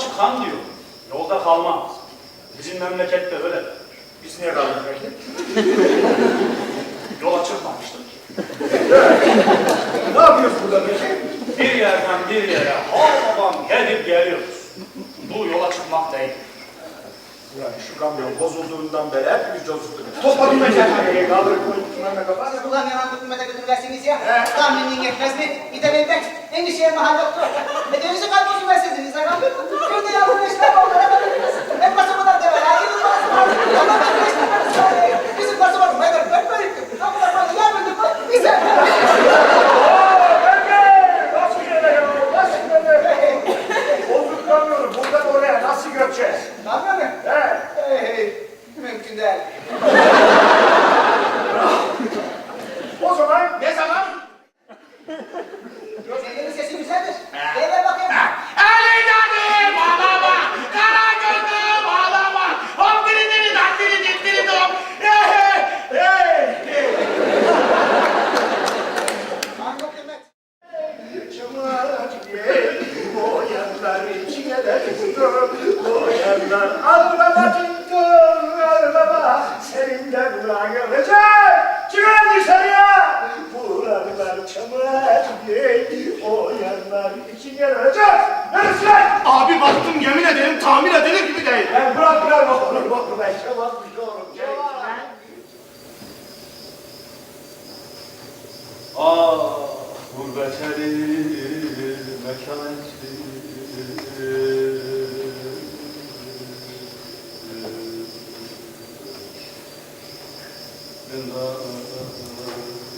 çıkan diyor. Yolda kalmaz. Bizim memlekette öyle. Biz niye kaldık peki? Yola çıkmamıştık. Ne yapıyoruz burada peki? Bir yerden bir yere havadan gelip geliyoruz. Bu yola çıkmak değil. Yani şu kamyon bozulduğundan beri hepimiz cozduk. Topladım ben kendimi. Kaldırıp koyduk şunlarına kapat. Ulan yalan tutmada götürüversiniz ya. Tahminin yetmez mi? Gidebilmek. Endişeye mahal yoktu. Yanlar içine de tuttum. O yanlar al baba tuttum. Al baba senin de buran görecek. Çıkar dışarıya. Buralar çamur değil. O yanlar içine görecek. Neresi? Abi baktım yemin ederim tamir edilir gibi değil. Ben bırak bırak oğlum oğlum ben şevapmış oğlum. Ah gurbet eli mekan etli.